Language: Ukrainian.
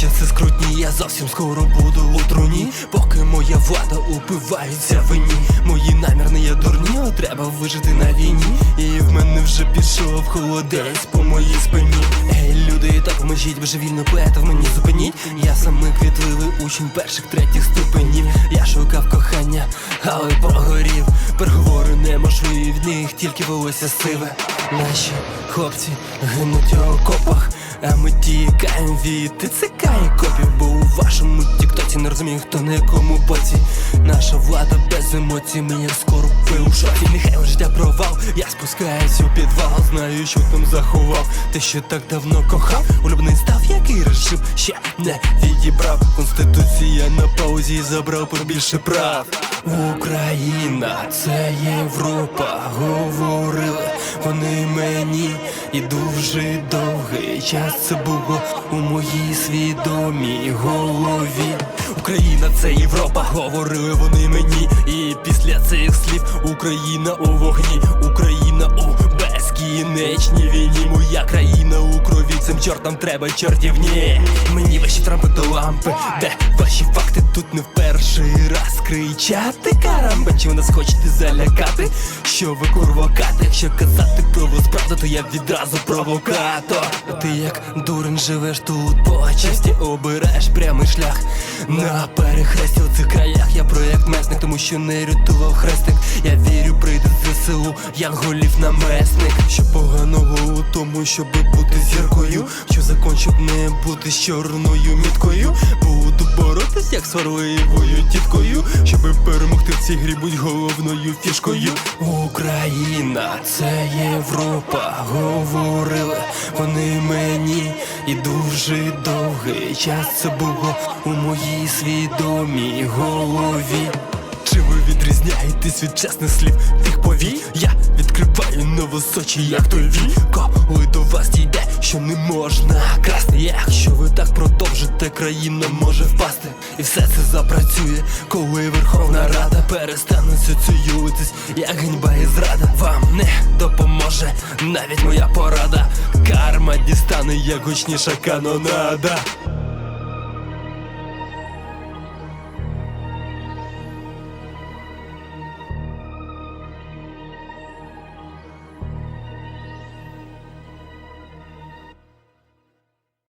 часи скрутні, я зовсім скоро буду у труні. Поки моя влада упивається вині. Мої намір не є дурні, але треба вижити на війні. І в мене вже пішов холодець по моїй спині. Ей, люди, та поможіть божевільно поета в мені зупиніть. Я саме квітливий учень перших третіх ступенів. Я шукав кохання, але прогорів. Переговори неможливі, в них тільки волосся сиве. Наші хлопці гинуть у окопах, а ми тікаємо від ТЦК і копів, бо у вашому тіктоці не розумію, хто на якому боці. Наша влада без емоцій, мені скоро пив шокі. Нехай життя провал, я спускаюсь у підвал, знаю, що там заховав. Те, що так давно кохав, улюблений став, який режим ще не відібрав. Конституція на паузі забрав побільше прав. Україна, це Європа, говорили вони мені, і дуже довгий час це було у моїй свідомій голові. Україна, це Європа, говорили вони мені, і після цих слів Україна у вогні, Україна у безкінечній війні. Моя країна у крові, цим чортам треба чортівні. Мені ваші трампи до лампи, де кричати карамба, чи ви нас хочете залякати? Що ви курвокати? Якщо казати про вас правду, то я відразу провокатор. Ти як дурень живеш тут по честі, обираєш прямий шлях на перехресті у цих краях. Я проєкт месник, тому що не рятував хрестик. Я вірю, прийде ЗСУ, як голів намесник. Що поганого у тому, щоб бути зіркою, що закон, щоб не бути з чорною міткою. Буду боротись, як сварливою тіткою, щоб перемогти в цій грі будь головною фішкою. Україна, це Європа, говорили вони мені, і дуже довгий час це було у моїй свідомій голові. Чи ви відрізняєтесь від чесних слів тих повій? Я відкриваю новосочі, як той вій що не можна красти. Якщо ви так продовжите, країна може впасти. І все це запрацює, коли Верховна Рада перестане соціюватись, як ганьба і зрада. Вам не допоможе навіть моя порада. Карма дістане, як гучніша канонада